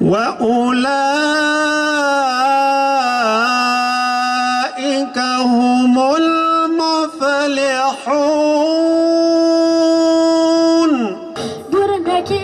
وأولئك هم المفلحون. buradaki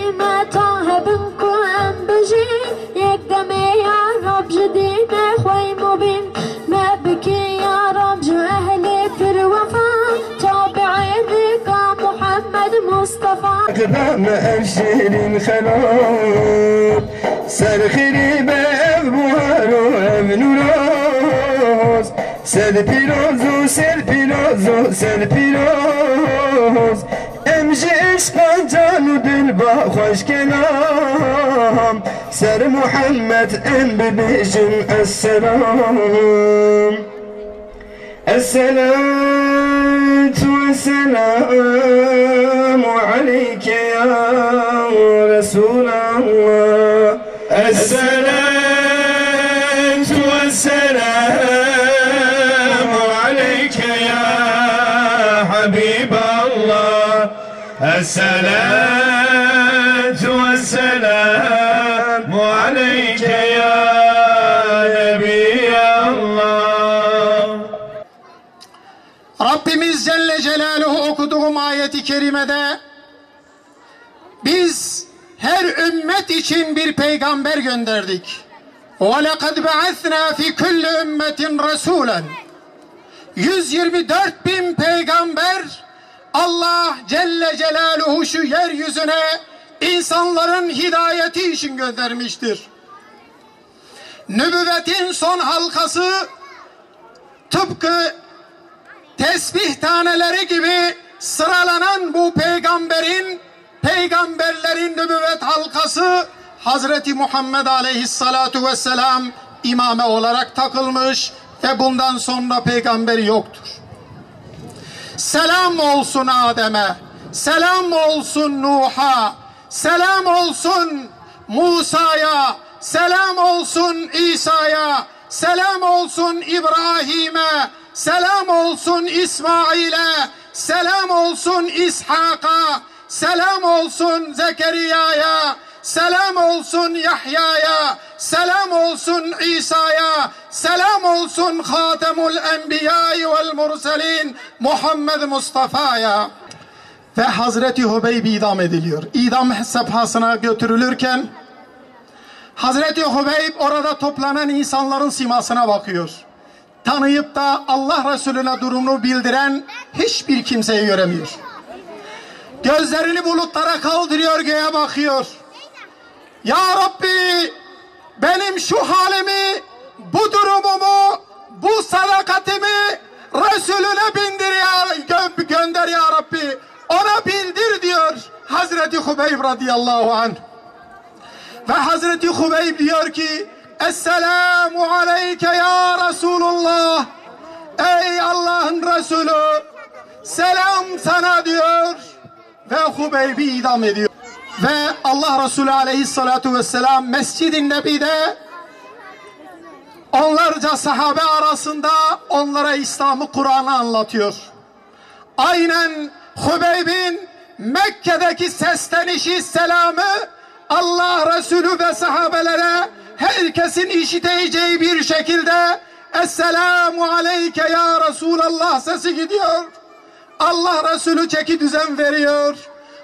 بنكو أم بجي يقدم يا رب جديد أخوي مبين ما بكي يا رب أهلي في الوفاء تابعي ذكرى محمد مصطفى كبام أبشر خلود سرخیری به بوهر و امنوراز سر پیروز و سر پیروز و سر پیروز. امجه عشقا جان و دل با خوش کلام. سر محمد ام ببیجم السلام. السلام والسلام عليك يا رسول الله. Esselatu vesselamu aleyke ya Habiballah. Esselatu vesselamu aleyke ya Nebiyallah. Rabbimiz Celle Celaluhu okuduğum ayeti kerimede biz her ümmet için bir peygamber gönderdik. وَلَقَدْ بَعَثْنَا فِي كُلِّ اُمَّةٍ رَسُولًا 124 bin peygamber Allah Celle Celaluhu şu yeryüzüne insanların hidayeti için göndermiştir. Nübüvvetin son halkası tıpkı tesbih taneleri gibi sıralanan bu peygamberin peygamberlerin nübüvvet halkası Hazreti Muhammed Aleyhissalatu vesselam imame olarak takılmış ve bundan sonra peygamberi yoktur. Selam olsun Adem'e, selam olsun Nuh'a, selam olsun Musa'ya, selam olsun İsa'ya, selam olsun İbrahim'e, selam olsun İsmail'e, selam olsun İshak'a, selam olsun Zekeriya'ya, selam olsun Yahya'ya, selam olsun İsa'ya, selam olsun Hatemul Enbiya'yı vel Murselin Muhammed Mustafa'ya. Ve Hazreti Hubeyb idam ediliyor. İdam sefhasına götürülürken Hazreti Hubeyb orada toplanan insanların simasına bakıyor. Tanıyıp da Allah Resulüne durumunu bildiren hiçbir kimseyi göremiyor. Gözlerini bulutlara kaldırıyor göğe bakıyor. Ya Rabbi benim şu halimi, bu durumumu, bu sadakatimi Resulüne bindir ya, gö- gönder ya Rabbi. Ona bildir diyor Hazreti Hubeyb radıyallahu anh. Ve Hazreti Hubeyb diyor ki Esselamu aleyke ya Resulullah. Ey Allah'ın Resulü selam sana diyor ve Hubeyb'i idam ediyor. Ve Allah Resulü aleyhissalatu vesselam Mescid-i Nebi'de onlarca sahabe arasında onlara İslam'ı Kur'an'ı anlatıyor. Aynen Hubeyb'in Mekke'deki seslenişi selamı Allah Resulü ve sahabelere herkesin işiteceği bir şekilde Esselamu aleyke ya Resulallah sesi gidiyor. Allah Resulü çeki düzen veriyor.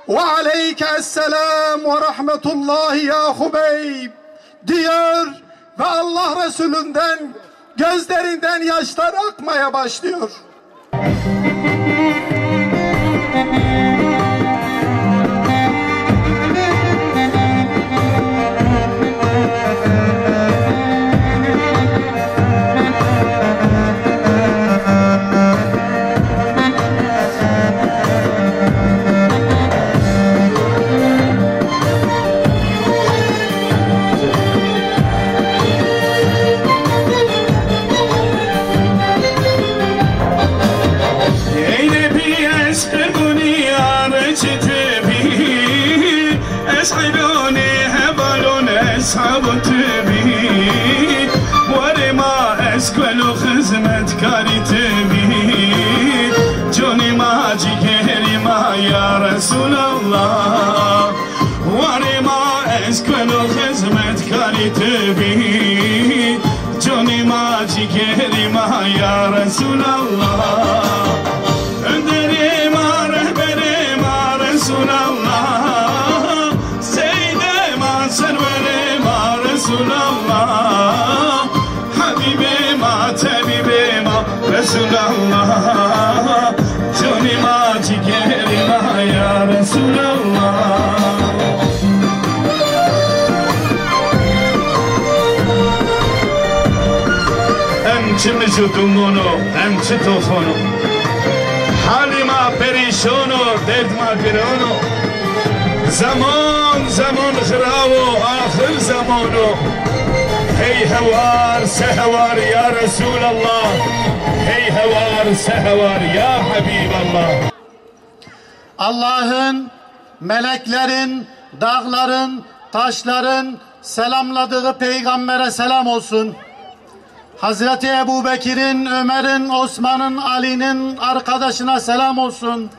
Ve aleyke esselam ve rahmetullahi ya Hubeyb diyor ve Allah Resulünden gözlerinden yaşlar akmaya başlıyor. رجتبی اسعدون هبالون اصحاب تبی وار ما اسکل و خدمت کاری تبی جونی ما جگری ما یا رسول الله وار ما اسکل و خدمت خدمتکاری تو بید جانی ما جگری ما یا رسول الله Resulallah Cani ma ciğeri ma ya Resulallah Hem çi vücudumunu hem çi tofunu Halima perişonu derdma gironu Zaman zaman hıravu ahir zamanu Hey hevar sehevar ya Resulallah Hey hevar sehevar ya Habiballah Allah'ın, meleklerin, dağların, taşların selamladığı peygambere selam olsun. Hazreti Ebu Bekir'in, Ömer'in, Osman'ın, Ali'nin arkadaşına selam olsun.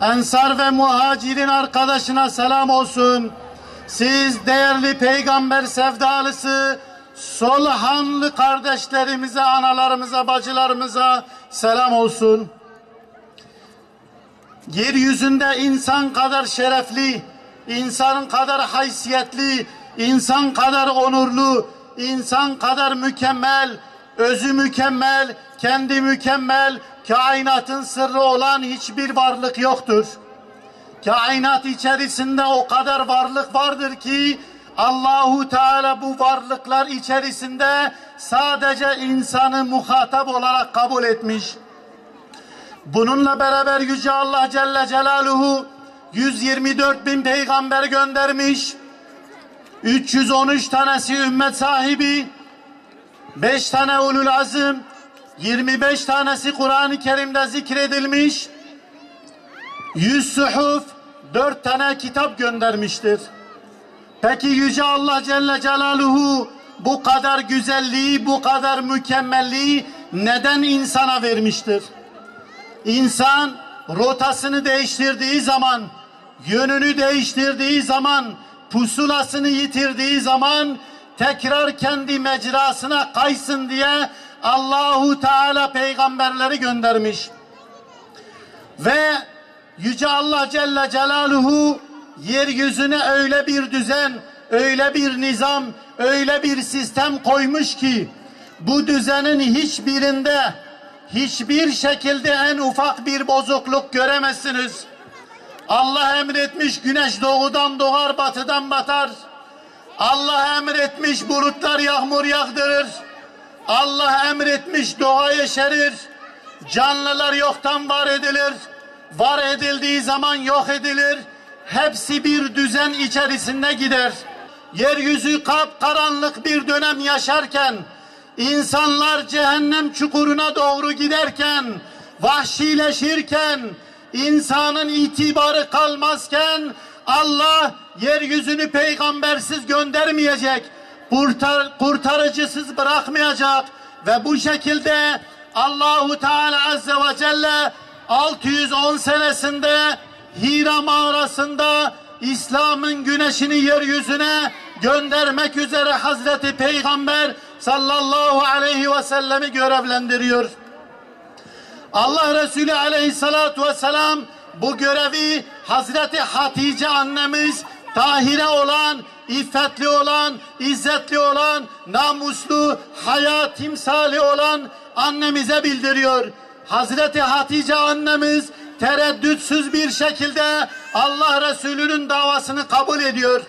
Ensar ve muhacirin arkadaşına selam olsun. Siz değerli peygamber sevdalısı, Solhanlı kardeşlerimize, analarımıza, bacılarımıza selam olsun. Yeryüzünde insan kadar şerefli, insan kadar haysiyetli, insan kadar onurlu, insan kadar mükemmel, özü mükemmel, kendi mükemmel, kainatın sırrı olan hiçbir varlık yoktur. Kainat içerisinde o kadar varlık vardır ki Allahu Teala bu varlıklar içerisinde sadece insanı muhatap olarak kabul etmiş. Bununla beraber Yüce Allah Celle Celaluhu 124 bin peygamber göndermiş. 313 tanesi ümmet sahibi, 5 tane ulul azım, 25 tanesi Kur'an-ı Kerim'de zikredilmiş. 100 suhuf, 4 tane kitap göndermiştir. Peki Yüce Allah Celle Celaluhu bu kadar güzelliği, bu kadar mükemmelliği neden insana vermiştir? İnsan rotasını değiştirdiği zaman, yönünü değiştirdiği zaman, pusulasını yitirdiği zaman tekrar kendi mecrasına kaysın diye Allahu Teala peygamberleri göndermiş. Ve Yüce Allah Celle Celaluhu yeryüzüne öyle bir düzen, öyle bir nizam, öyle bir sistem koymuş ki bu düzenin hiçbirinde hiçbir şekilde en ufak bir bozukluk göremezsiniz. Allah emretmiş güneş doğudan doğar batıdan batar. Allah emretmiş bulutlar yağmur yağdırır. Allah emretmiş doğa yeşerir. Canlılar yoktan var edilir. Var edildiği zaman yok edilir. Hepsi bir düzen içerisinde gider. Yeryüzü kapkaranlık bir dönem yaşarken insanlar cehennem çukuruna doğru giderken, vahşileşirken, insanın itibarı kalmazken Allah yeryüzünü peygambersiz göndermeyecek, kurtar, kurtarıcısız bırakmayacak ve bu şekilde Allahu Teala Azze ve Celle 610 senesinde Hira mağarasında İslam'ın güneşini yeryüzüne göndermek üzere Hazreti Peygamber sallallahu aleyhi ve sellemi görevlendiriyor. Allah Resulü aleyhissalatu vesselam bu görevi Hazreti Hatice annemiz tahire olan, iffetli olan, izzetli olan, namuslu, hayat timsali olan annemize bildiriyor. Hazreti Hatice annemiz tereddütsüz bir şekilde Allah Resulü'nün davasını kabul ediyor.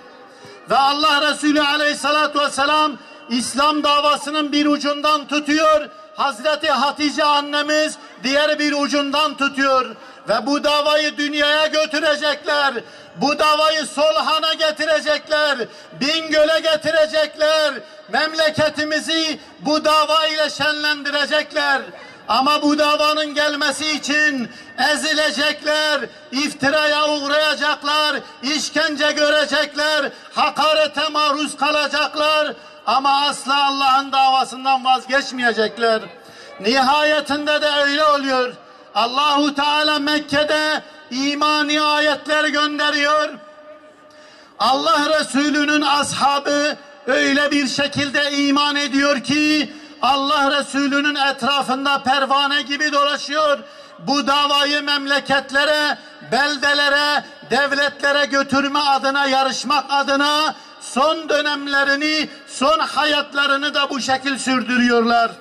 Ve Allah Resulü aleyhissalatu vesselam İslam davasının bir ucundan tutuyor. Hazreti Hatice annemiz diğer bir ucundan tutuyor. Ve bu davayı dünyaya götürecekler. Bu davayı Solhan'a getirecekler. Bingöl'e getirecekler. Memleketimizi bu dava ile şenlendirecekler. Ama bu davanın gelmesi için ezilecekler, iftiraya uğrayacaklar, işkence görecekler, hakarete maruz kalacaklar. Ama asla Allah'ın davasından vazgeçmeyecekler. Nihayetinde de öyle oluyor. Allahu Teala Mekke'de imani ayetler gönderiyor. Allah Resulü'nün ashabı öyle bir şekilde iman ediyor ki Allah Resulü'nün etrafında pervane gibi dolaşıyor. Bu davayı memleketlere, beldelere, devletlere götürme adına, yarışmak adına son dönemlerini, son hayatlarını da bu şekil sürdürüyorlar.